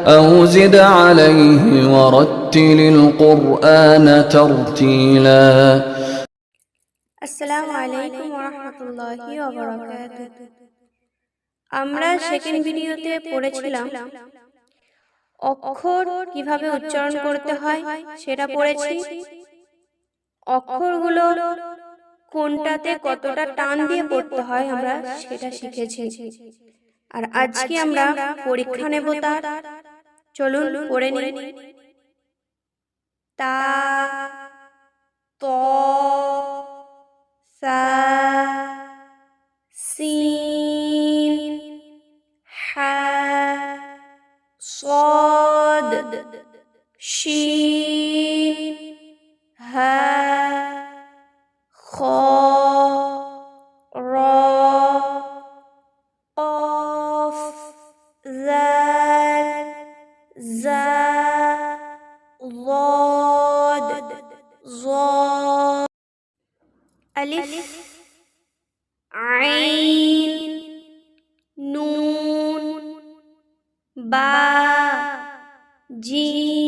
أو زد عليه ورتل القرآن ترتيلا আসসালামু আলাইকুম ওরহমতুল্লাহি ওয়াবারাকাতুহু আমরা সেকেন্ড ভিডিওতে পড়েছিলাম অক্ষর কিভাবে উচ্চারণ করতে হয় সেটা পড়েছি অক্ষরগুলো কোনটাতে কতটা টান দিয়ে পড়তে হয় আমরা সেটা শিখেছি আর আজকে আমরা পরীক্ষা নেব তার চলুন পড়ে নিই তা ত সা সিন হা صاد شين زا ضاد ظا ألف عين نون با جيم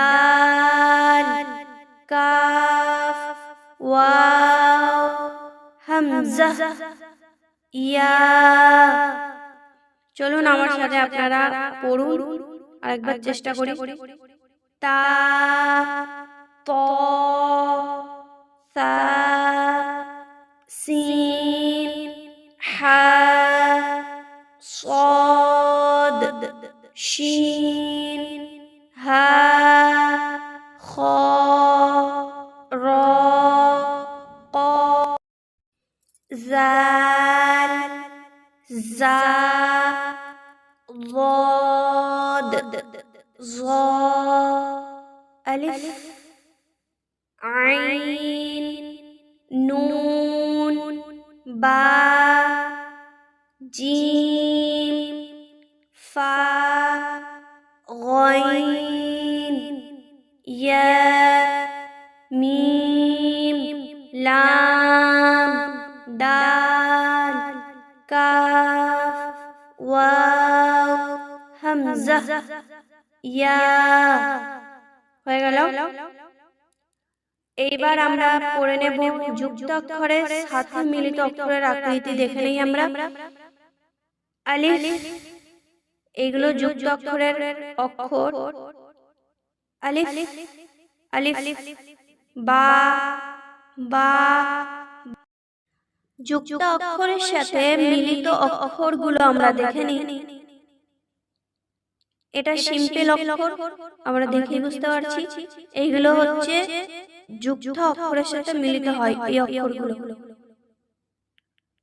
দাল কাফ ওয়াও হামজা ইয়া চলুন আমার সাথে আপনারা পড়ুন। আরেকবার চেষ্টা করি। তা ত زا ضاد ظا ألف عين نون با جيم فا غين يا ميم لام. হামজা ইয়া হয়ে গেল? এইবার আমরা পড়ে নেব যুক্ত অক্ষরের সাথে মিলিত অক্ষরের আকৃতি দেখে নেই আমরা। আলিফ এইগুলো যুক্ত অক্ষরের অক্ষর। আলিফ আলিফ বা বা যুক্ত অক্ষরের সাথে মিলিত অক্ষরগুলো আমরা দেখে নিই। এটা সিম্পল অক্ষর আমরা দেখে বুঝতে পারছি। এইগুলো হচ্ছে যুক্ত অক্ষরের সাথে মিলিত হয় এই অক্ষরগুলো।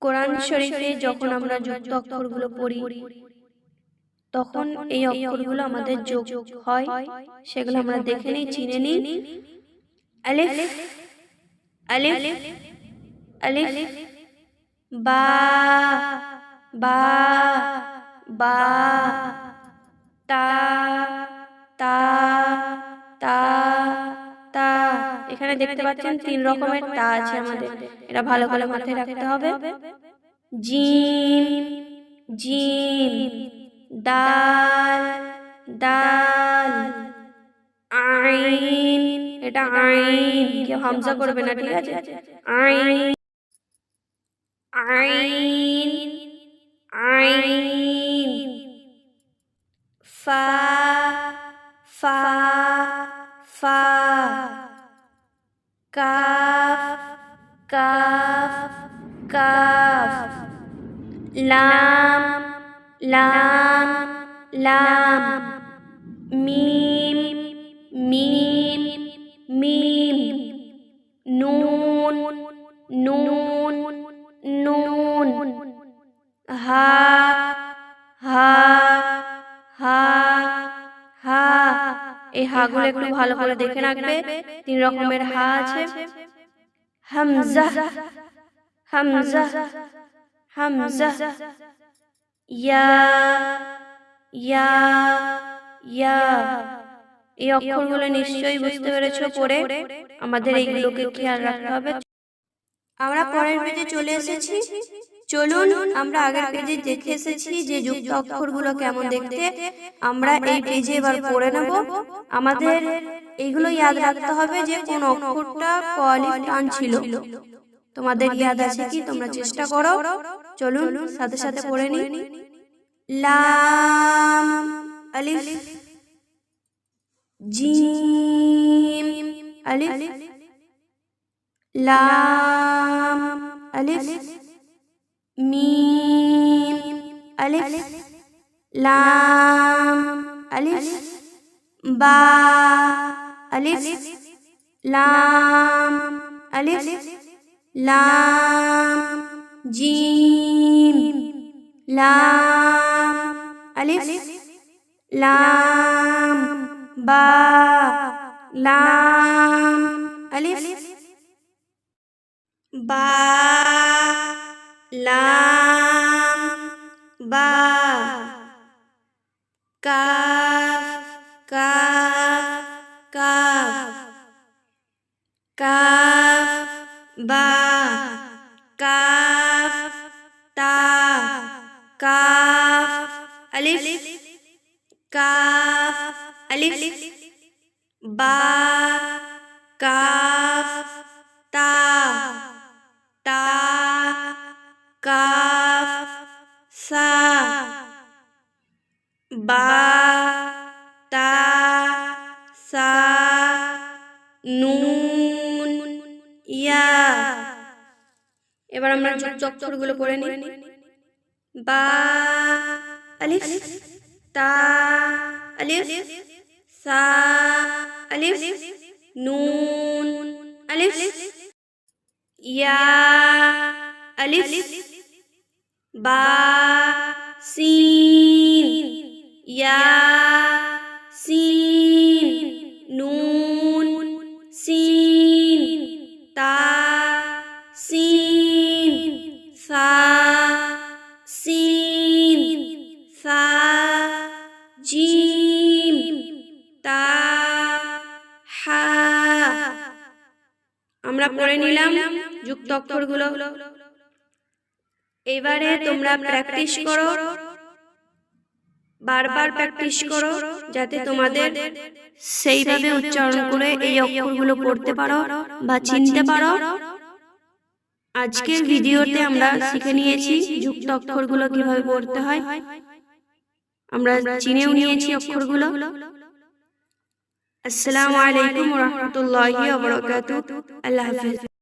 কোরআন শরীফে যখন আমরা যুক্ত অক্ষরগুলো পড়ি তখন এই অক্ষরগুলো আমাদের যোগ হয়। সেগুলো আমরা দেখে নিই চিনে নিই। আলিফ আলিফ আলিফ বা বা বা। তা তা তা তা। এখানে দেখতে পাচ্ছেন তিন রকমের তা আছে আমাদের। এটা ভালো করে মাথায় রাখতে হবে। জিম জিম, দাল দাল। আইন, এটা আইন। কেউ হামজা করবে না, ঠিক আছে? আইন আইন আইন। fa fa fa. Kaf kaf kaf. Lam lam lam. Mim mim mim. Nun nun. হাগুলো একটু ভালো করে দেখে রাখবে। তিন রকমের হা আছে। হামজা হামজা হামজা। ইয়া ইয়া ইয়া। এই অক্ষরগুলো নিশ্চয়ই বুঝতে পেরেছ পড়ে। আমাদের এইগুলোকে খেয়াল রাখতে হবে। আমরা পরের পেজে চলে এসেছি। চলুন আমরা আগের পেজে দেখে এসেছি যে যুক্ত অক্ষরগুলো কেমন দেখতে। আমরা এই পেজে এবার পড়ে নেব। আমাদের এইগুলো ইয়াদ রাখতে হবে যে কোন অক্ষরটা কলিফ টান ছিল। তোমাদের ইয়াদ আছে কি? তোমরা চেষ্টা করো। চলুন সাথে সাথে পড়ে নি লাম। আলিফ। জিম। আলিফ। লাম। আলিফ। মিম আলিফ লাম আলিফ বা আলিফ লাম আলিফ লাম জিম লাম আলিফ লাম বা লাম আলিফ বা লাম বা কাফ কাফ কাফ কাফ বা কাফ তা কাফ আলিফ কাফ আলিফ বা কাফ ইয়া। এবার আমরা যুক্ত অক্ষরগুলো করে নিই। বা, আলিফ, তা, আলিফ, সা, আলিফ, নুন, আলিফ, ইয়া, আলিফ, বা, সিন, ইয়া, সিন। পড়ে নিলাম, যুক্ত অক্ষরগুলো। এবারে তোমরা প্র্যাকটিস করো। বারবার প্র্যাকটিস করো, যাতে তোমাদের সেইভাবে উচ্চারণ করে এই অক্ষরগুলো পড়তে পারো বা চিনতে পারো। আজকের ভিডিওতে আমরা শিখে নিয়েছি যুক্ত অক্ষরগুলো কীভাবে পড়তে হয়। আমরা চিনেও নিয়েছি অক্ষরগুলো। السلام عليكم ورحمة الله وبركاته. الله حافظ.